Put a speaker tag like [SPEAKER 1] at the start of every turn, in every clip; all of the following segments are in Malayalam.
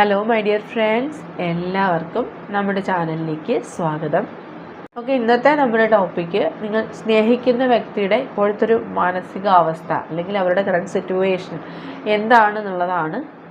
[SPEAKER 1] ഹലോ മൈ ഡിയർ ഫ്രണ്ട്സ് എല്ലാവർക്കും നമ്മുടെ ചാനലിലേക്ക് സ്വാഗതം. ഓക്കെ ഇന്നത്തെ നമ്മുടെ ടോപ്പിക്ക് നിങ്ങൾ സ്നേഹിക്കുന്ന വ്യക്തിയുടെ ഇപ്പോഴത്തെ ഒരു മാനസികാവസ്ഥ അല്ലെങ്കിൽ അവരുടെ കറണ്ട് സിറ്റുവേഷൻ എന്താണെന്നുള്ളതാണ്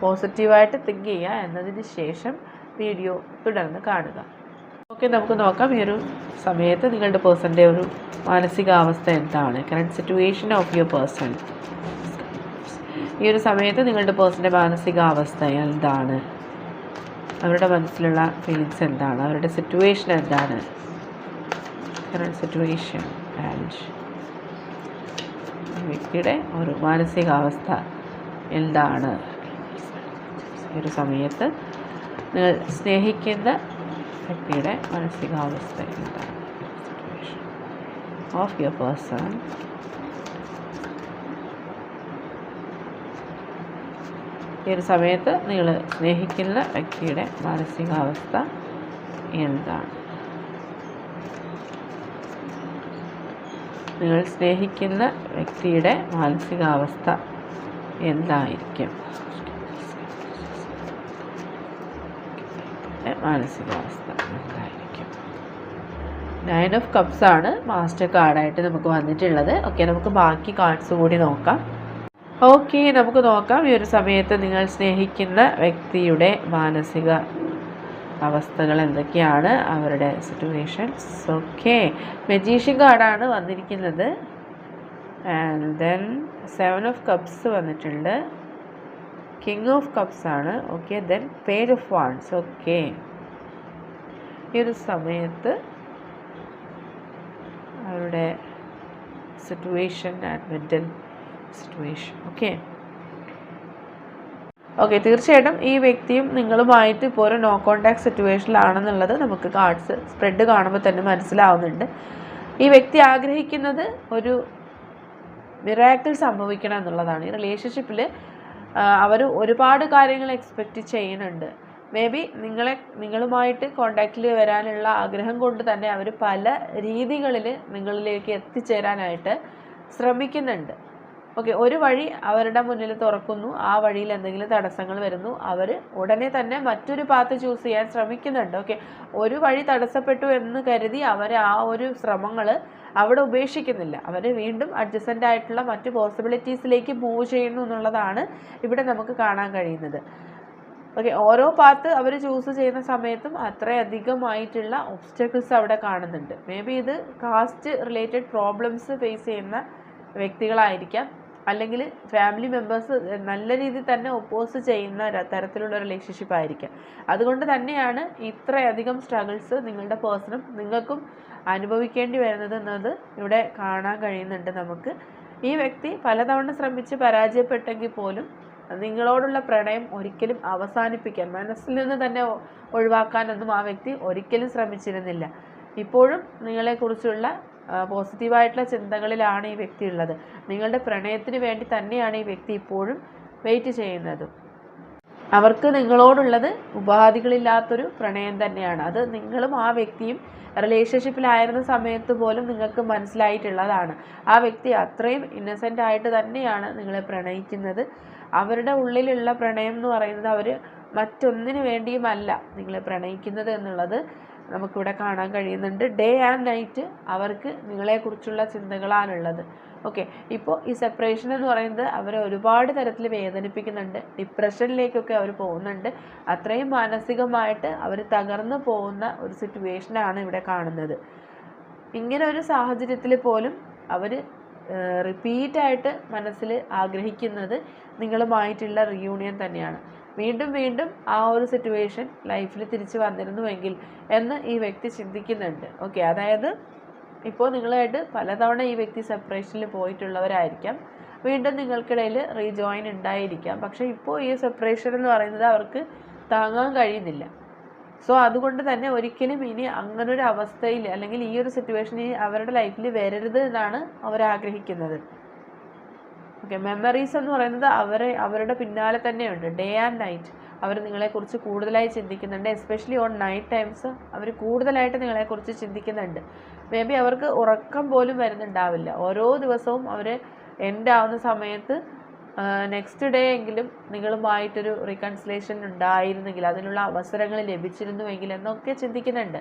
[SPEAKER 1] പോസിറ്റീവായിട്ട് തിങ്ക് ചെയ്യുക എന്നതിന് ശേഷം വീഡിയോ തുടർന്ന് കാണുക. ഓക്കെ നമുക്ക് നോക്കാം. ഈ ഒരു സമയത്ത് നിങ്ങളുടെ പേഴ്സന്റെ ഒരു മാനസികാവസ്ഥ എന്താണ്? Current situation of your person ഈ ഒരു സമയത്ത് നിങ്ങളുടെ പേഴ്സന്റെ മാനസികാവസ്ഥ എന്താണ്? അവരുടെ മനസ്സിലുള്ള ഫീലിങ്സ് എന്താണ്? അവരുടെ സിറ്റുവേഷൻ എന്താണ്? കറണ്ട് സിറ്റുവേഷൻ ആൻഡ് വ്യക്തിയുടെ ഒരു മാനസികാവസ്ഥ എന്താണ്? ഈ ഒരു സമയത്ത് നിങ്ങൾ സ്നേഹിക്കുന്ന വ്യക്തിയുടെ മാനസികാവസ്ഥ എന്താണ്? ഓഫ് യുവർ പേഴ്സൺ ഈ ഒരു സമയത്ത് നിങ്ങൾ സ്നേഹിക്കുന്ന വ്യക്തിയുടെ മാനസികാവസ്ഥ എന്താണ്? നിങ്ങൾ സ്നേഹിക്കുന്ന വ്യക്തിയുടെ മാനസികാവസ്ഥ എന്തായിരിക്കും? മാനസികാവസ്ഥ ഉണ്ടായിരിക്കും നയൻ ഓഫ് കപ്സ് ആണ് മാസ്റ്റർ കാർഡായിട്ട് നമുക്ക് വന്നിട്ടുള്ളത്. ഓക്കെ നമുക്ക് ബാക്കി കാർഡ്സ് കൂടി നോക്കാം. ഓക്കെ നമുക്ക് നോക്കാം. ഈ ഒരു സമയത്ത് നിങ്ങൾ സ്നേഹിക്കുന്ന വ്യക്തിയുടെ മാനസിക അവസ്ഥകൾ എന്തൊക്കെയാണ്? അവരുടെ സിറ്റുവേഷൻസ് ഓക്കെ മെജീഷ്യൻ കാർഡാണ് വന്നിരിക്കുന്നത്. And then seven of cups വന്നിട്ടുണ്ട്. കിങ് ഓഫ് കപ്സ് ആണ്. Okay then page of wands okay ഈ ഒരു സമയത്ത് അവരുടെ situation and mental situation okay okay തീർച്ചയായിട്ടും ഈ വ്യക്തിയും നിങ്ങളുമായിട്ട് ഇപ്പോൾ ഒരു നോ കോണ്ടാക്ട് സിറ്റുവേഷനിലാണെന്നുള്ളത് നമുക്ക് കാർഡ്സ് സ്പ്രെഡ് കാണുമ്പോൾ തന്നെ മനസ്സിലാവുന്നുണ്ട്. ഈ വ്യക്തി ആഗ്രഹിക്കുന്നത് ഒരു മിറാക്കിൾ സംഭവിക്കണം എന്നുള്ളതാണ്. ഈ റിലേഷൻഷിപ്പിൽ അവർ ഒരുപാട് കാര്യങ്ങൾ എക്സ്പെക്റ്റ് ചെയ്യുന്നുണ്ട്. മേ ബി നിങ്ങളെ നിങ്ങളുമായിട്ട് കോണ്ടാക്റ്റിൽ വരാനുള്ള ആഗ്രഹം കൊണ്ട് തന്നെ അവർ പല രീതികളിൽ നിങ്ങളിലേക്ക് എത്തിച്ചേരാനായിട്ട് ശ്രമിക്കുന്നുണ്ട്. ഓക്കെ ഒരു വഴി അവരുടെ മുന്നിൽ തുറക്കുന്നു ആ വഴിയിൽ എന്തെങ്കിലും തടസ്സങ്ങൾ വരുന്നു അവർ ഉടനെ തന്നെ മറ്റൊരു പാത്ത് ചൂസ് ചെയ്യാൻ ശ്രമിക്കുന്നുണ്ട്. ഓക്കെ ഒരു വഴി തടസ്സപ്പെട്ടു എന്ന് കരുതി അവർ ആ ഒരു ശ്രമങ്ങൾ അവിടെ ഉപേക്ഷിക്കുന്നില്ല. അവർ വീണ്ടും അഡ്ജസ്റ്റന്റ് ആയിട്ടുള്ള മറ്റ് പോസിബിലിറ്റീസിലേക്ക് മൂവ് ചെയ്യുന്നു എന്നുള്ളതാണ് ഇവിടെ നമുക്ക് കാണാൻ കഴിയുന്നത്. ഓക്കെ ഓരോ പാത്ത് അവർ ചൂസ് ചെയ്യുന്ന സമയത്തും അത്രയധികമായിട്ടുള്ള ഒബ്സ്റ്റക്കിൾസ് അവിടെ കാണുന്നുണ്ട്. മേ ബി ഇത് കാസ്റ്റ് റിലേറ്റഡ് പ്രോബ്ലംസ് ഫേസ് ചെയ്യുന്ന വ്യക്തികളായിരിക്കാം. അല്ലെങ്കിൽ ഫാമിലി മെമ്പേഴ്സ് നല്ല രീതിയിൽ തന്നെ ഒപ്പോസ് ചെയ്യുന്ന തരത്തിലുള്ള റിലേഷൻഷിപ്പ് ആയിരിക്കാം. അതുകൊണ്ട് തന്നെയാണ് ഇത്രയധികം സ്ട്രഗിൾസ് നിങ്ങളുടെ പേഴ്സണും നിങ്ങൾക്കും അനുഭവിക്കേണ്ടി വരുന്നത് എന്നത് ഇവിടെ കാണാൻ കഴിയുന്നുണ്ട് നമുക്ക്. ഈ വ്യക്തി പലതവണ ശ്രമിച്ച് പരാജയപ്പെട്ടെങ്കിൽ പോലും നിങ്ങളോടുള്ള പ്രണയം ഒരിക്കലും അവസാനിപ്പിക്കാൻ മനസ്സിൽ നിന്ന് തന്നെ ഒഴിവാക്കാനൊന്നും ആ വ്യക്തി ഒരിക്കലും ശ്രമിച്ചിരുന്നില്ല. ഇപ്പോഴും നിങ്ങളെക്കുറിച്ചുള്ള പോസിറ്റീവായിട്ടുള്ള ചിന്തകളിലാണ് ഈ വ്യക്തി ഉള്ളത്. നിങ്ങളുടെ പ്രണയത്തിന് വേണ്ടി തന്നെയാണ് ഈ വ്യക്തി ഇപ്പോഴും വെയിറ്റ് ചെയ്യുന്നത്. അവർക്ക് നിങ്ങളോടുള്ളത് ഉപാധികളില്ലാത്തൊരു പ്രണയം തന്നെയാണ്. അത് നിങ്ങളും ആ വ്യക്തിയും റിലേഷൻഷിപ്പിലായിരുന്ന സമയത്ത് പോലും നിങ്ങൾക്ക് മനസ്സിലായിട്ടുള്ളതാണ്. ആ വ്യക്തി അത്രയും ഇന്നസെന്റ് ആയിട്ട് തന്നെയാണ് നിങ്ങളെ പ്രണയിക്കുന്നത്. അവരുടെ ഉള്ളിലുള്ള പ്രണയം എന്ന് പറയുന്നത് അവർ മറ്റൊന്നിനു വേണ്ടിയുമല്ല നിങ്ങളെ പ്രണയിക്കുന്നത് എന്നുള്ളത് നമുക്കിവിടെ കാണാൻ കഴിയുന്നുണ്ട്. ഡേ ആൻഡ് നൈറ്റ് അവർക്ക് നിങ്ങളെക്കുറിച്ചുള്ള ചിന്തകളാണുള്ളത്. ഓക്കെ ഇപ്പോൾ ഈ സെപ്പറേഷൻ എന്ന് പറയുന്നത് അവരെ ഒരുപാട് തരത്തിൽ വേദനിപ്പിക്കുന്നുണ്ട്. ഡിപ്രഷനിലേക്കൊക്കെ അവർ പോകുന്നുണ്ട്. അത്രയും മാനസികമായിട്ട് അവർ തകർന്നു പോകുന്ന ഒരു സിറ്റുവേഷനാണ് ഇവിടെ കാണുന്നത്. ഇങ്ങനെ ഒരു സാഹചര്യത്തിൽ പോലും അവർ റിപ്പീറ്റായിട്ട് മനസ്സിൽ ആഗ്രഹിക്കുന്നത് നിങ്ങളുമായിട്ടുള്ള റിയൂണിയൻ തന്നെയാണ്. വീണ്ടും വീണ്ടും ആ ഒരു സിറ്റുവേഷൻ ലൈഫിൽ തിരിച്ചു വന്നിരുന്നുവെങ്കിൽ എന്ന് ഈ വ്യക്തി ചിന്തിക്കുന്നുണ്ട്. ഓക്കെ അതായത് ഇപ്പോൾ നിങ്ങളായിട്ട് പലതവണ ഈ വ്യക്തി സെപ്പറേഷനിൽ പോയിട്ടുള്ളവരായിരിക്കാം. വീണ്ടും നിങ്ങൾക്കിടയിൽ റീജോയിൻ ഉണ്ടായിരിക്കാം. പക്ഷേ ഇപ്പോൾ ഈ സെപ്പറേഷൻ എന്ന് പറയുന്നത് അവർക്ക് താങ്ങാൻ കഴിയുന്നില്ല. സോ അതുകൊണ്ട് തന്നെ ഒരിക്കലും ഇനി അങ്ങനെ ഒരു അവസ്ഥയിൽ അല്ലെങ്കിൽ ഈ ഒരു സിറ്റുവേഷൻ അവരുടെ ലൈഫിൽ വരരുത് എന്നാണ് അവർ ആഗ്രഹിക്കുന്നത്. ഓക്കെ മെമ്മറീസ് എന്ന് പറയുന്നത് അവരെ അവരുടെ പിന്നാലെ തന്നെയുണ്ട്. ഡേ ആൻഡ് നൈറ്റ് അവർ നിങ്ങളെക്കുറിച്ച് കൂടുതലായി ചിന്തിക്കുന്നുണ്ട്. എസ്പെഷ്യലി ഓൺ നൈറ്റ് ടൈംസ് അവർ കൂടുതലായിട്ട് നിങ്ങളെക്കുറിച്ച് ചിന്തിക്കുന്നുണ്ട്. മേ ബി അവർക്ക് ഉറക്കം പോലും വരുന്നുണ്ടാവില്ല. ഓരോ ദിവസവും അവർ എൻഡ് ആവുന്ന സമയത്ത് നെക്സ്റ്റ് ഡേ എങ്കിലും നിങ്ങളുമായിട്ടൊരു റീകൺസിലേഷൻ ഉണ്ടായിരുന്നെങ്കിൽ അതിനുള്ള അവസരങ്ങൾ ലഭിച്ചിരുന്നുവെങ്കിൽ എന്നൊക്കെ ചിന്തിക്കുന്നുണ്ട്.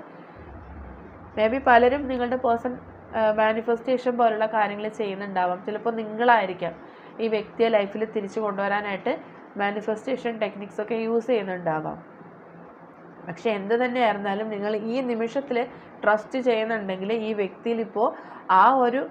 [SPEAKER 1] മേ ബി പലരും നിങ്ങളുടെ പേഴ്സൺ മാനിഫെസ്റ്റേഷൻ പോലുള്ള കാര്യങ്ങൾ ചെയ്യുന്നുണ്ടാവാം. ചിലപ്പോൾ നിങ്ങളായിരിക്കാം ഈ വ്യക്തിയെ ലൈഫിൽ തിരിച്ചു കൊണ്ടുവരാനായിട്ട് മാനിഫെസ്റ്റേഷൻ ടെക്നിക്സ് ഒക്കെ യൂസ് ചെയ്യുന്നുണ്ടാവാം. പക്ഷെ എന്ത് തന്നെയായിരുന്നാലും നിങ്ങൾ ഈ നിമിഷത്തിൽ ട്രസ്റ്റ് ചെയ്യുന്നുണ്ടെങ്കിൽ ഈ വ്യക്തിയിൽ ഇപ്പോൾ ആ ഒരു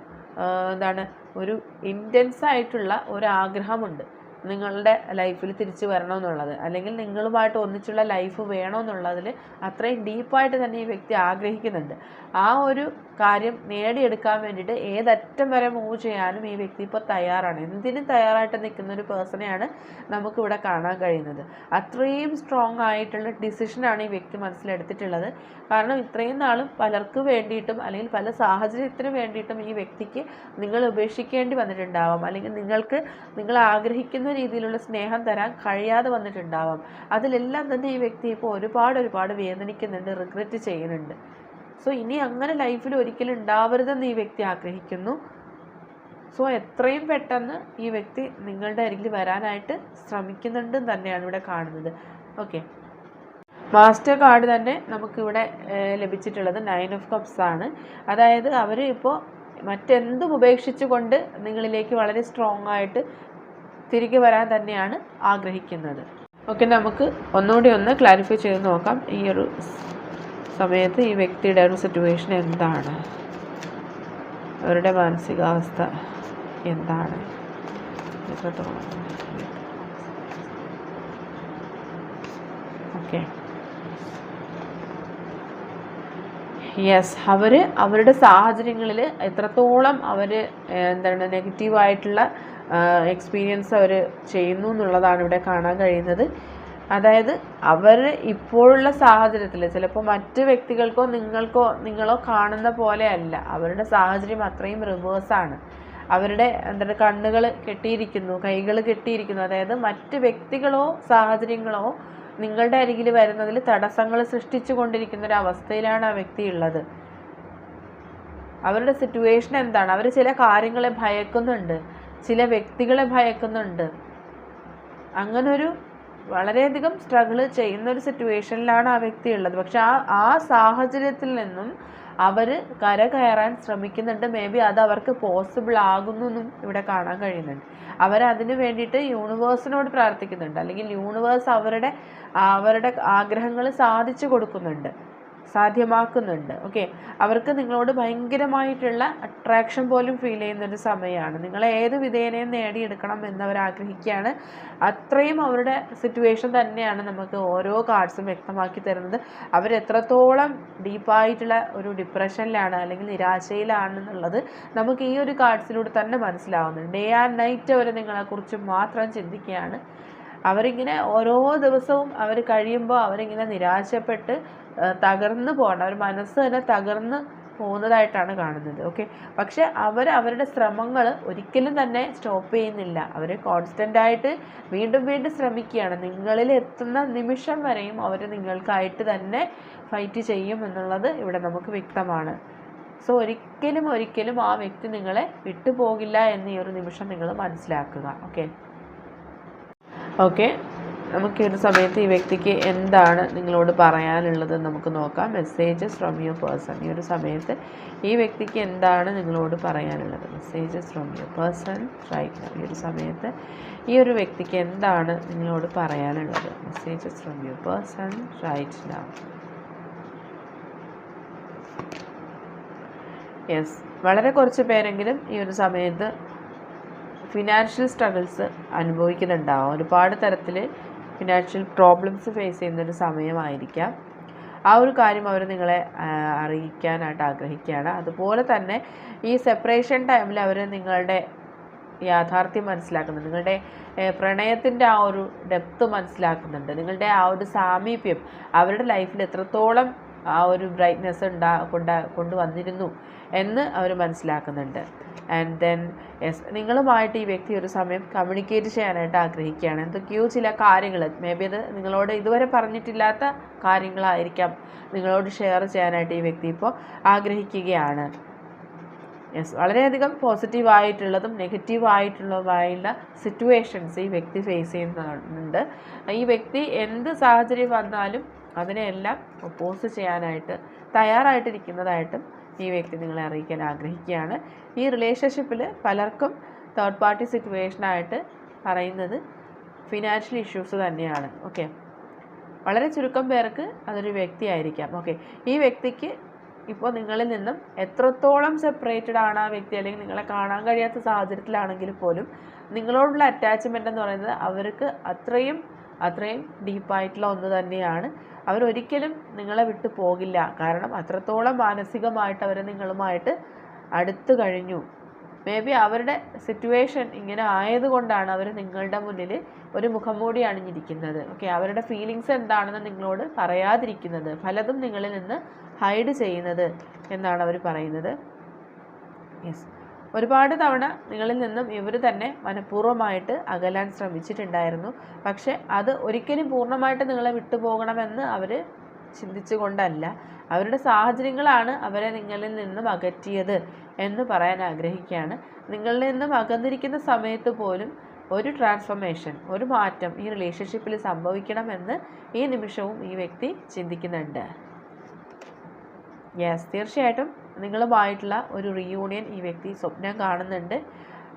[SPEAKER 1] എന്താണ് ഒരു ഇന്റൻസ് ആയിട്ടുള്ള ഒരു ആഗ്രഹമുണ്ട് നിങ്ങളുടെ ലൈഫിൽ തിരിച്ചു വരണമെന്നുള്ളത്. അല്ലെങ്കിൽ നിങ്ങളുമായിട്ട് ഒന്നിച്ചുള്ള ലൈഫ് വേണമെന്നുള്ളതിൽ അത്രയും ഡീപ്പായിട്ട് തന്നെ ഈ വ്യക്തി ആഗ്രഹിക്കുന്നുണ്ട്. ആ ഒരു കാര്യം നേടിയെടുക്കാൻ വേണ്ടിയിട്ട് ഏതറ്റം വരെ മൂവ് ചെയ്യാനും ഈ വ്യക്തി ഇപ്പോൾ തയ്യാറാണ്. എന്തിനും തയ്യാറായിട്ട് നിൽക്കുന്ന ഒരു പേഴ്സണെയാണ് നമുക്കിവിടെ കാണാൻ കഴിയുന്നത്. അത്രയും സ്ട്രോങ് ആയിട്ടുള്ള ഡിസിഷനാണ് ഈ വ്യക്തി മനസ്സിലെടുത്തിട്ടുള്ളത്. കാരണം ഇത്രയും നാളും പലർക്ക് വേണ്ടിയിട്ടും അല്ലെങ്കിൽ പല സാഹചര്യത്തിനും വേണ്ടിയിട്ടും ഈ വ്യക്തിക്ക് നിങ്ങൾ ഉപേക്ഷിക്കേണ്ടി വന്നിട്ടുണ്ടാവാം. അല്ലെങ്കിൽ നിങ്ങൾക്ക് നിങ്ങൾ ആഗ്രഹിക്കുന്ന രീതിയിലുള്ള സ്നേഹം തരാൻ കഴിയാതെ വന്നിട്ടുണ്ടാവാം. അതിലെല്ലാം തന്നെ ഈ വ്യക്തി ഇപ്പോൾ ഒരുപാട് ഒരുപാട് വേദനിക്കുന്നുണ്ട് റിഗ്രറ്റ് ചെയ്യുന്നുണ്ട്. സോ ഇനി അങ്ങനെ ലൈഫിൽ ഒരിക്കലും ഉണ്ടാവരുതെന്ന് ഈ വ്യക്തി ആഗ്രഹിക്കുന്നു. സോ എത്രയും പെട്ടെന്ന് ഈ വ്യക്തി നിങ്ങളുടെ അരികിൽ വരാനായിട്ട് ശ്രമിക്കുന്നുണ്ട് തന്നെയാണ് ഇവിടെ കാണുന്നത്. ഓക്കെ മാസ്റ്റർ കാർഡ് തന്നെ നമുക്കിവിടെ ലഭിച്ചിട്ടുള്ളത് നയൻ ഓഫ് കപ്സ് ആണ്. അതായത് അവർ ഇപ്പോൾ മറ്റെന്തും ഉപേക്ഷിച്ചുകൊണ്ട് നിങ്ങളിലേക്ക് വളരെ സ്ട്രോങ് ആയിട്ട് തിരികെ വരാൻ തന്നെയാണ് ആഗ്രഹിക്കുന്നത്. ഓക്കെ നമുക്ക് ഒന്നുകൂടി ഒന്ന് ക്ലാരിഫൈ ചെയ്ത് നോക്കാം. ഈ ഒരു സമയത്ത് ഈ വ്യക്തിയുടെ ഒരു സിറ്റുവേഷൻ എന്താണ്? അവരുടെ മാനസികാവസ്ഥ എന്താണ്? എത്രത്തോളം ഓക്കെ യെസ് അവർ അവരുടെ സാഹചര്യങ്ങളിൽ എത്രത്തോളം അവർ എന്താണ് നെഗറ്റീവായിട്ടുള്ള എക്സ്പീരിയൻസ് അവർ ചെയ്യുന്നു എന്നുള്ളതാണ് ഇവിടെ കാണാൻ കഴിയുന്നത്. അതായത് അവർ ഇപ്പോഴുള്ള സാഹചര്യത്തിൽ ചിലപ്പോൾ മറ്റ് വ്യക്തികൾക്കോ നിങ്ങൾക്കോ നിങ്ങളോ കാണുന്ന പോലെയല്ല അവരുടെ സാഹചര്യം അത്രയും റിവേഴ്സാണ് അവരുടെ എന്താണ് കണ്ണുകൾ കെട്ടിയിരിക്കുന്നു കൈകൾ കെട്ടിയിരിക്കുന്നു. അതായത് മറ്റ് വ്യക്തികളോ സാഹചര്യങ്ങളോ നിങ്ങളുടെ അരികിൽ വരുന്നതിൽ തടസ്സങ്ങൾ സൃഷ്ടിച്ചു കൊണ്ടിരിക്കുന്ന ഒരു അവസ്ഥയിലാണ് ആ വ്യക്തി ഉള്ളത് അവരുടെ സിറ്റുവേഷൻ എന്താണ്? അവർ ചില കാര്യങ്ങളെ ഭയക്കുന്നുണ്ട്. ചില വ്യക്തികളെ ഭയക്കുന്നുണ്ട്. അങ്ങനൊരു വളരെയധികം സ്ട്രഗിൾ ചെയ്യുന്ന ഒരു സിറ്റുവേഷനിലാണ് ആ വ്യക്തി ഉള്ളത്. പക്ഷെ ആ ആ സാഹചര്യത്തിൽ നിന്നും അവർ കരകയറാൻ ശ്രമിക്കുന്നുണ്ട്. മേ ബി അത് അവർക്ക് പോസിബിൾ ആകുന്നു എന്നും ഇവിടെ കാണാൻ കഴിയുന്നുണ്ട്. അവർ അതിന് വേണ്ടിയിട്ട് യൂണിവേഴ്സിനോട് പ്രാർത്ഥിക്കുന്നുണ്ട്. അല്ലെങ്കിൽ യൂണിവേഴ്സ് അവരുടെ അവരുടെ ആഗ്രഹങ്ങൾ സാധിച്ചു കൊടുക്കുന്നുണ്ട്. സാധ്യമാക്കുന്നുണ്ട്. ഓക്കെ അവർക്ക് നിങ്ങളോട് ഭയങ്കരമായിട്ടുള്ള അട്രാക്ഷൻ പോലും ഫീൽ ചെയ്യുന്ന ഒരു സമയമാണ്. നിങ്ങളെ ഏത് വിധേനയും നേടിയെടുക്കണം എന്നവർ ആഗ്രഹിക്കുകയാണ് അത്രയും അവരുടെ സിറ്റുവേഷൻ തന്നെയാണ് നമുക്ക് ഓരോ കാർഡ്സും വ്യക്തമാക്കി തരുന്നത്. അവരെത്രത്തോളം ഡീപ്പായിട്ടുള്ള ഒരു ഡിപ്രഷനിലാണ് അല്ലെങ്കിൽ നിരാശയിലാണെന്നുള്ളത് നമുക്ക് ഈ ഒരു കാർഡ്സിലൂടെ തന്നെ മനസ്സിലാവുന്നുണ്ട്. ഡേ ആൻഡ് നൈറ്റ് അവർ നിങ്ങളെക്കുറിച്ച് മാത്രം ചിന്തിക്കുകയാണ്. അവരിങ്ങനെ ഓരോ ദിവസവും അവർ കഴിയുമ്പോൾ അവരിങ്ങനെ നിരാശപ്പെട്ട് തകർന്നു പോകണം. അവർ മനസ്സ് തന്നെ തകർന്ന് പോകുന്നതായിട്ടാണ് കാണുന്നത്. ഓക്കെ? പക്ഷെ അവർ അവരുടെ ശ്രമങ്ങൾ ഒരിക്കലും തന്നെ സ്റ്റോപ്പ് ചെയ്യുന്നില്ല. അവർ കോൺസ്റ്റന്റ് ആയിട്ട് വീണ്ടും വീണ്ടും ശ്രമിക്കുകയാണ്. നിങ്ങളിൽ എത്തുന്ന നിമിഷം വരെയും അവർ നിങ്ങൾക്കായിട്ട് തന്നെ ഫൈറ്റ് ചെയ്യും എന്നുള്ളത് ഇവിടെ നമുക്ക് വ്യക്തമാണ്. സോ ഒരിക്കലും ഒരിക്കലും ആ വ്യക്തി നിങ്ങളെ വിട്ടുപോകില്ല എന്ന് ഈ ഒരു നിമിഷം നിങ്ങൾ മനസ്സിലാക്കുക. ഓക്കെ? ഓക്കെ. നമുക്ക് ഈ ഒരു സമയത്ത് ഈ വ്യക്തിക്ക് എന്താണ് നിങ്ങളോട് പറയാനുള്ളത് നമുക്ക് നോക്കാം. മെസ്സേജസ് ഫ്രം യുവർ പേഴ്സൺ ഈ ഒരു സമയത്ത് ഈ വ്യക്തിക്ക് എന്താണ് നിങ്ങളോട് പറയാനുള്ളത്? Messages from your person right ഈ ഒരു സമയത്ത് ഈ ഒരു വ്യക്തിക്ക് എന്താണ് നിങ്ങളോട് പറയാനുള്ളത്? Messages from your person right now yes വളരെ കുറച്ച് പേരെങ്കിലും ഈ ഒരു സമയത്ത് ഫിനാൻഷ്യൽ സ്ട്രഗിൾസ് അനുഭവിക്കുന്നുണ്ടാവാം ഒരുപാട് തരത്തിൽ ഫിനാൻഷ്യൽ പ്രോബ്ലംസ് ഫേസ് ചെയ്യുന്നൊരു സമയമായിരിക്കാം. ആ ഒരു കാര്യം അവർ നിങ്ങളെ അറിയിക്കാനായിട്ട് ആഗ്രഹിക്കുകയാണ്. അതുപോലെ തന്നെ ഈ സെപ്പറേഷൻ ടൈമിൽ അവർ നിങ്ങളുടെ യാഥാർത്ഥ്യം മനസ്സിലാക്കുന്നത് നിങ്ങളുടെ പ്രണയത്തിന്റെ ആ ഒരു ഡെപ്ത് മനസ്സിലാക്കുന്നുണ്ട്. നിങ്ങളുടെ ആ ഒരു സാമീപ്യം അവരുടെ ലൈഫിൽ എത്രത്തോളം ആ ഒരു ബ്രൈറ്റ്നെസ് ഉണ്ടാ കൊണ്ട കൊണ്ടുവന്നിരുന്നു എന്ന് അവർ മനസ്സിലാക്കുന്നുണ്ട്. ആൻഡ് ദെൻ യെസ് നിങ്ങളുമായിട്ട് ഈ വ്യക്തി ഒരു സമയം കമ്മ്യൂണിക്കേറ്റ് ചെയ്യാനായിട്ട് ആഗ്രഹിക്കുകയാണ്. എന്തൊക്കെയോ ചില കാര്യങ്ങൾ മേ ബി അത് നിങ്ങളോട് ഇതുവരെ പറഞ്ഞിട്ടില്ലാത്ത കാര്യങ്ങളായിരിക്കാം നിങ്ങളോട് ഷെയർ ചെയ്യാനായിട്ട് ഈ വ്യക്തി ഇപ്പോൾ ആഗ്രഹിക്കുകയാണ്. യെസ് വളരെയധികം പോസിറ്റീവായിട്ടുള്ളതും നെഗറ്റീവായിട്ടുള്ളതുമായുള്ള സിറ്റുവേഷൻസ് ഈ വ്യക്തി ഫേസ് ചെയ്യുന്നുണ്ട്. ഈ വ്യക്തി എന്ത് സാഹചര്യം വന്നാലും അതിനെല്ലാം ഒപ്പോസ് ചെയ്യാനായിട്ട് തയ്യാറായിട്ടിരിക്കുന്നതായിട്ടും ഈ വ്യക്തി നിങ്ങളെ അറിയിക്കാൻ ആഗ്രഹിക്കുകയാണ്. ഈ റിലേഷൻഷിപ്പിൽ പലർക്കും തേർഡ് പാർട്ടി സിറ്റുവേഷനായിട്ട് പറയുന്നത് ഫിനാൻഷ്യൽ ഇഷ്യൂസ് തന്നെയാണ്. ഓക്കെ വളരെ ചുരുക്കം പേർക്ക് അതൊരു വ്യക്തിയായിരിക്കാം. ഓക്കെ ഈ വ്യക്തിക്ക് ഇപ്പോൾ നിങ്ങളിൽ നിന്നും എത്രത്തോളം സെപ്പറേറ്റഡ് ആണ് ആ വ്യക്തി അല്ലെങ്കിൽ നിങ്ങളെ കാണാൻ കഴിയാത്ത സാഹചര്യത്തിലാണെങ്കിൽ പോലും നിങ്ങളോടുള്ള അറ്റാച്ച്മെന്റ് എന്ന് പറയുന്നത് അവർക്ക് അത്രയും അത്രയും ഡീപ്പായിട്ടുള്ള ഒന്ന് തന്നെയാണ്. അവരൊരിക്കലും നിങ്ങളെ വിട്ടു പോകില്ല. കാരണം അത്രത്തോളം മാനസികമായിട്ട് അവർ നിങ്ങളുമായിട്ട് അടുത്തു കഴിഞ്ഞു. മേ ബി അവരുടെ സിറ്റുവേഷൻ ഇങ്ങനെ ആയതുകൊണ്ടാണ് അവർ നിങ്ങളുടെ മുന്നിൽ ഒരു മുഖംമൂടി അണിഞ്ഞിരിക്കുന്നത്. ഓക്കെ അവരുടെ ഫീലിങ്സ് എന്താണെന്ന് നിങ്ങളോട് പറയാതിരിക്കുന്നത്. പലതും നിങ്ങളിൽ നിന്ന് ഹൈഡ് ചെയ്യുന്നത് എന്നാണ് അവർ പറയുന്നത്. യെസ് ഒരുപാട് തവണ നിങ്ങളിൽ നിന്നും ഇവർ തന്നെ മനഃപൂർവമായിട്ട് അകലാൻ ശ്രമിച്ചിട്ടുണ്ടായിരുന്നു. പക്ഷെ അത് ഒരിക്കലും പൂർണമായിട്ട് നിങ്ങളെ വിട്ടുപോകണമെന്ന് അവർ ചിന്തിച്ചുകൊണ്ടല്ല. അവരുടെ സാഹചര്യങ്ങളാണ് അവരെ നിങ്ങളിൽ നിന്നും അകറ്റിയത് എന്ന് പറയാൻ ആഗ്രഹിക്കുകയാണ്. നിങ്ങളിൽ നിന്നും അകന്നിരിക്കുന്ന സമയത്ത് പോലും ഒരു ട്രാൻസ്ഫർമേഷൻ ഒരു മാറ്റം ഈ റിലേഷൻഷിപ്പിൽ സംഭവിക്കണമെന്ന് ഈ നിമിഷവും ഈ വ്യക്തി ചിന്തിക്കുന്നുണ്ട്. യെസ് തീർച്ചയായിട്ടും നിങ്ങളുമായിട്ടുള്ള ഒരു റീയൂണിയൻ ഈ വ്യക്തി സ്വപ്നം കാണുന്നുണ്ട്.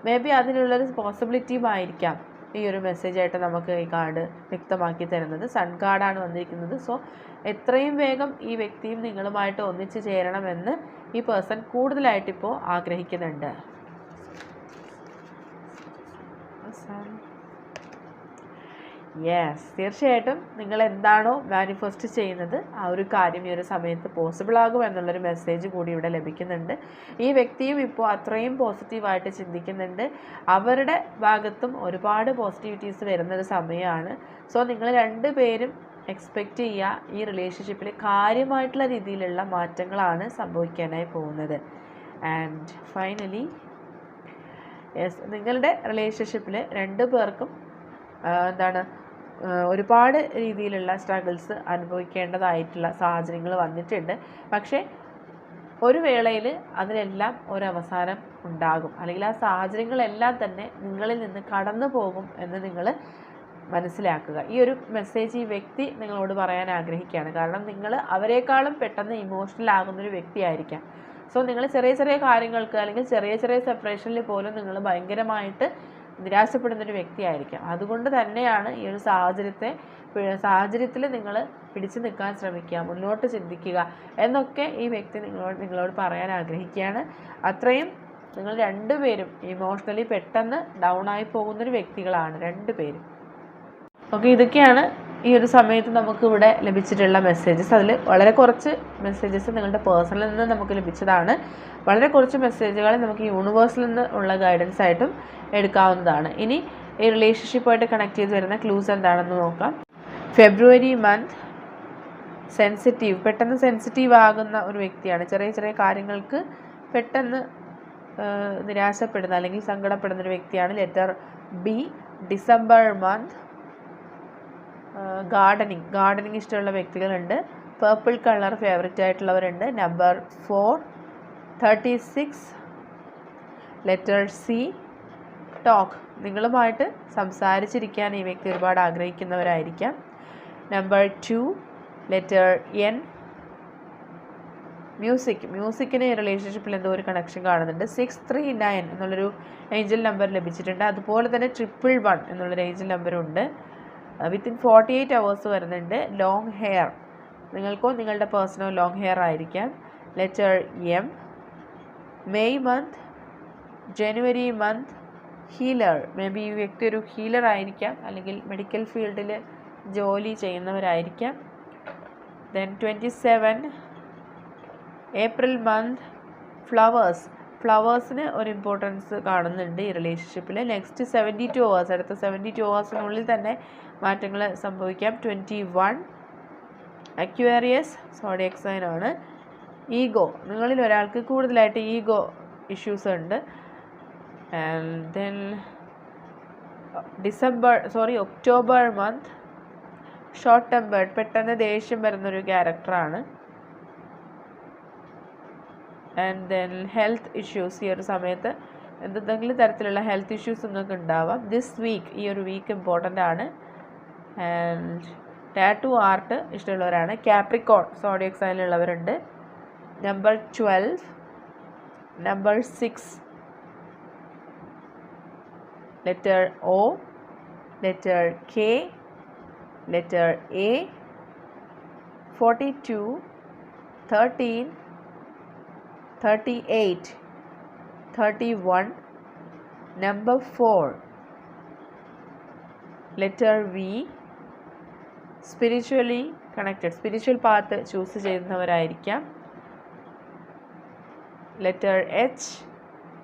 [SPEAKER 1] മേ ബി അതിനുള്ളൊരു പോസിബിലിറ്റിയും ആയിരിക്കാം ഈ ഒരു മെസ്സേജായിട്ട് നമുക്ക് ഈ കാർഡ് വ്യക്തമാക്കി തരുന്നത്. സൺ കാർഡാണ് വന്നിരിക്കുന്നത്. സോ എത്രയും വേഗം ഈ വ്യക്തിയും നിങ്ങളുമായിട്ട് ഒന്നിച്ചു ചേരണമെന്ന് ഈ പേഴ്സൺ കൂടുതലായിട്ടിപ്പോൾ ആഗ്രഹിക്കുന്നുണ്ട്. യെസ് തീർച്ചയായിട്ടും നിങ്ങൾ എന്താണോ മാനിഫെസ്റ്റ് ചെയ്യുന്നത് ആ ഒരു കാര്യം ഈ ഒരു സമയത്ത് പോസിബിൾ ആകും എന്നുള്ളൊരു മെസ്സേജ് കൂടി ഇവിടെ ലഭിക്കുന്നുണ്ട്. ഈ വ്യക്തിയും ഇപ്പോൾ അത്രയും പോസിറ്റീവായിട്ട് ചിന്തിക്കുന്നുണ്ട്. അവരുടെ ഭാഗത്തും ഒരുപാട് പോസിറ്റിവിറ്റീസ് വരുന്നൊരു സമയമാണ്. സോ നിങ്ങൾ രണ്ട് പേരും എക്സ്പെക്റ്റ് ചെയ്യുക ഈ റിലേഷൻഷിപ്പിൽ കാര്യമായിട്ടുള്ള രീതിയിലുള്ള മാറ്റങ്ങളാണ് സംഭവിക്കാനായി പോകുന്നത്. ആൻഡ് ഫൈനലി യെസ് നിങ്ങളുടെ റിലേഷൻഷിപ്പിൽ രണ്ട് പേർക്കും എന്താണ് ഒരുപാട് രീതിയിലുള്ള സ്ട്രഗിൾസ് അനുഭവിക്കേണ്ടതായിട്ടുള്ള സാഹചര്യങ്ങൾ വന്നിട്ടുണ്ട്. പക്ഷേ ഒരു വേളയിൽ അതിനെല്ലാം ഒരവസാനം ഉണ്ടാകും. അല്ലെങ്കിൽ ആ സാഹചര്യങ്ങളെല്ലാം തന്നെ നിങ്ങളിൽ നിന്ന് കടന്നു പോകും എന്ന് നിങ്ങൾ മനസ്സിലാക്കുക. ഈ ഒരു മെസ്സേജ് ഈ വ്യക്തി നിങ്ങളോട് പറയാൻ ആഗ്രഹിക്കുകയാണ്. കാരണം നിങ്ങൾ അവരെക്കാളും പെട്ടെന്ന് ഇമോഷണൽ ആകുന്നൊരു വ്യക്തിയായിരിക്കാം. സോ നിങ്ങൾ ചെറിയ ചെറിയ കാര്യങ്ങൾക്ക് അല്ലെങ്കിൽ ചെറിയ ചെറിയ സെപ്പറേഷനിൽ പോലും നിങ്ങൾ ഭയങ്കരമായിട്ട് നിരാശപ്പെടുന്നൊരു വ്യക്തിയായിരിക്കാം. അതുകൊണ്ട് തന്നെയാണ് ഈ ഒരു സാഹചര്യത്തെ സാഹചര്യത്തിൽ നിങ്ങൾ പിടിച്ചു നിൽക്കാൻ ശ്രമിക്കുക മുന്നോട്ട് ചിന്തിക്കുക എന്നൊക്കെ ഈ വ്യക്തി നിങ്ങളോട് നിങ്ങളോട് പറയാൻ ആഗ്രഹിക്കുകയാണ്. അത്രയും നിങ്ങൾ രണ്ടുപേരും ഇമോഷണലി പെട്ടെന്ന് ഡൗൺ ആയി പോകുന്നൊരു വ്യക്തികളാണ് രണ്ടുപേരും. ഓക്കെ ഇതൊക്കെയാണ് ഈ ഒരു സമയത്ത് നമുക്ക് ഇവിടെ ലഭിച്ചിട്ടുള്ള മെസ്സേജസ് അതിൽ വളരെ കുറച്ച് മെസ്സേജസ് നിങ്ങളുടെ പേഴ്സണിൽ നിന്ന് നമുക്ക് ലഭിച്ചതാണ്. വളരെ കുറച്ച് മെസ്സേജുകൾ നമുക്ക് യൂണിവേഴ്സിൽ നിന്ന് ഉള്ള ഗൈഡൻസ് ആയിട്ടും എടുക്കാവുന്നതാണ്. ഇനി ഈ റിലേഷൻഷിപ്പായിട്ട് കണക്ട് ചെയ്ത് വരുന്ന ക്ലൂസ് എന്താണെന്ന് നോക്കാം. ഫെബ്രുവരി മന്ത് സെൻസിറ്റീവ് പെട്ടെന്ന് സെൻസിറ്റീവ് ആകുന്ന ഒരു വ്യക്തിയാണ്. ചെറിയ ചെറിയ കാര്യങ്ങൾക്ക് പെട്ടെന്ന് നിരാശപ്പെടുന്ന അല്ലെങ്കിൽ സങ്കടപ്പെടുന്ന ഒരു വ്യക്തിയാണ് letter B December month gardening. Gardening ഇഷ്ടമുള്ള വ്യക്തികളുണ്ട്. Purple colour favourite ആയിട്ടുള്ളവരുണ്ട്. Number four thirty six letter C talk നിങ്ങളുമായിട്ട് സംസാരിച്ചിരിക്കാൻ ഈ വ്യക്തി ഒരുപാട് ആഗ്രഹിക്കുന്നവരായിരിക്കാം. Number two letter N music മ്യൂസിക്കിന് റിലേഷൻഷിപ്പിൽ എന്തോ ഒരു കണക്ഷൻ കാണുന്നുണ്ട്. സിക്സ് ത്രീ നയൻ എന്നുള്ളൊരു ഏഞ്ചൽ നമ്പർ ലഭിച്ചിട്ടുണ്ട്. അതുപോലെ തന്നെ ട്രിപ്പിൾ വൺ എന്നുള്ളൊരു ഏഞ്ചൽ നമ്പറുണ്ട് വിത്തിൻ ഫോർട്ടി എയ്റ്റ് അവേഴ്സ് വരുന്നുണ്ട്. ലോങ് ഹെയർ നിങ്ങൾക്കോ നിങ്ങളുടെ പേഴ്സണോ ലോങ് ഹെയർ ആയിരിക്കാം. Letter M May month January month healer maybe ഈ വ്യക്തി ഒരു ഹീലർ ആയിരിക്കാം. അല്ലെങ്കിൽ മെഡിക്കൽ ഫീൽഡിൽ ജോലി ചെയ്യുന്നവരായിരിക്കാം. Then twenty seven April month flowers ഫ്ലവേഴ്സിന് ഒരു ഇമ്പോർട്ടൻസ് കാണുന്നുണ്ട് ഈ റിലേഷൻഷിപ്പിൽ നെക്സ്റ്റ് സെവന്റി ടു അവേഴ്സ് അടുത്ത സെവന്റി ടു അവേഴ്സിനുള്ളിൽ തന്നെ മാറ്റങ്ങൾ സംഭവിക്കാം. ട്വന്റി വൺ അക്വേറിയസ് സോഡിയക് ആണ്. ഈഗോ നിങ്ങളിൽ ഒരാൾക്ക് കൂടുതലായിട്ട് ഈഗോ ഇഷ്യൂസ് ഉണ്ട്. And then December sorry October month short tempered പെട്ടെന്ന് ദേഷ്യം വരുന്നൊരു ക്യാരക്ടറാണ് ആൻഡ് ദെൻ ഹെൽത്ത് ഇഷ്യൂസ് ഈ ഒരു സമയത്ത് എന്തെങ്കിലും തരത്തിലുള്ള ഹെൽത്ത് ഇഷ്യൂസ് നിങ്ങൾക്ക് ഉണ്ടാവാം. ദിസ് വീക്ക് ഈ ഒരു വീക്ക് ഇമ്പോർട്ടന്റ് ആണ്. ആൻഡ് ടാറ്റു ആർട്ട് ഇഷ്ടമുള്ളവരാണ്. Capricorn zodiac സൈനിലുള്ളവരുണ്ട് number twelve number six letter O letter K letter A forty two thirteen thirty eight thirty one number four letter V spiritually connected spiritual path choose ചെയ്യുന്നവരായിരിക്കാം letter H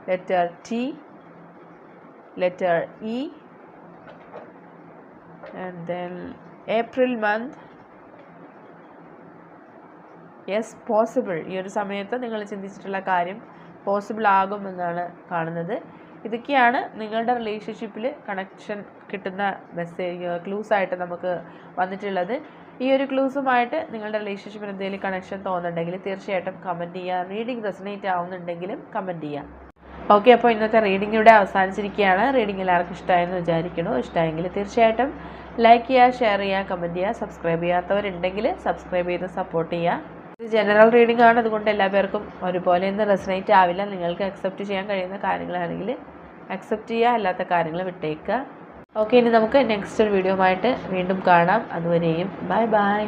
[SPEAKER 1] letter T letter E and then April month Yes possible ഈ ഒരു സമയത്ത് നിങ്ങൾ ചിന്തിച്ചിട്ടുള്ള കാര്യം പോസിബിൾ ആകുമെന്നാണ് കാണുന്നത്. ഇതൊക്കെയാണ് നിങ്ങളുടെ റിലേഷൻഷിപ്പിൽ കണക്ഷൻ കിട്ടുന്ന മെസ്സേജ് ക്ലൂസ് ആയിട്ട് നമുക്ക് വന്നിട്ടുള്ളത്. ഈ ഒരു ക്ലൂസുമായിട്ട് നിങ്ങളുടെ റിലേഷൻഷിപ്പിന് എന്തെങ്കിലും കണക്ഷൻ തോന്നുന്നുണ്ടെങ്കിൽ തീർച്ചയായിട്ടും കമന്റ് ചെയ്യുക റീഡിംഗ് റെസനേറ്റ് ആവുന്നുണ്ടെങ്കിലും കമന്റ് ചെയ്യാം. ഓക്കെ അപ്പോൾ ഇന്നത്തെ റീഡിംഗ് ഇവിടെ അവസാനിച്ചിരിക്കുകയാണ്. റീഡിംഗ് എല്ലാവർക്കും ഇഷ്ടമായെന്ന് വിചാരിക്കണു ഇഷ്ടമായെങ്കിൽ തീർച്ചയായിട്ടും ലൈക്ക് ചെയ്യുക ഷെയർ ചെയ്യുക കമന്റ് ചെയ്യുക സബ്സ്ക്രൈബ് ചെയ്യാത്തവരുണ്ടെങ്കിൽ സബ്സ്ക്രൈബ് ചെയ്ത് സപ്പോർട്ട് ചെയ്യുക ഇത് ജനറൽ റീഡിംഗ് ആണ്. അതുകൊണ്ട് എല്ലാ പേർക്കും ഒരുപോലെ ഒന്നും റെസനേറ്റ് ആവില്ല. നിങ്ങൾക്ക് അക്സെപ്റ്റ് ചെയ്യാൻ കഴിയുന്ന കാര്യങ്ങളാണെങ്കിൽ അക്സെപ്റ്റ് ചെയ്യുക. അല്ലാത്ത കാര്യങ്ങൾ വിട്ടേക്കുക. ഓക്കെ ഇനി നമുക്ക് നെക്സ്റ്റ് ഒരു വീഡിയോ ആയിട്ട് വീണ്ടും കാണാം. അതുവരെയും ബൈ ബൈ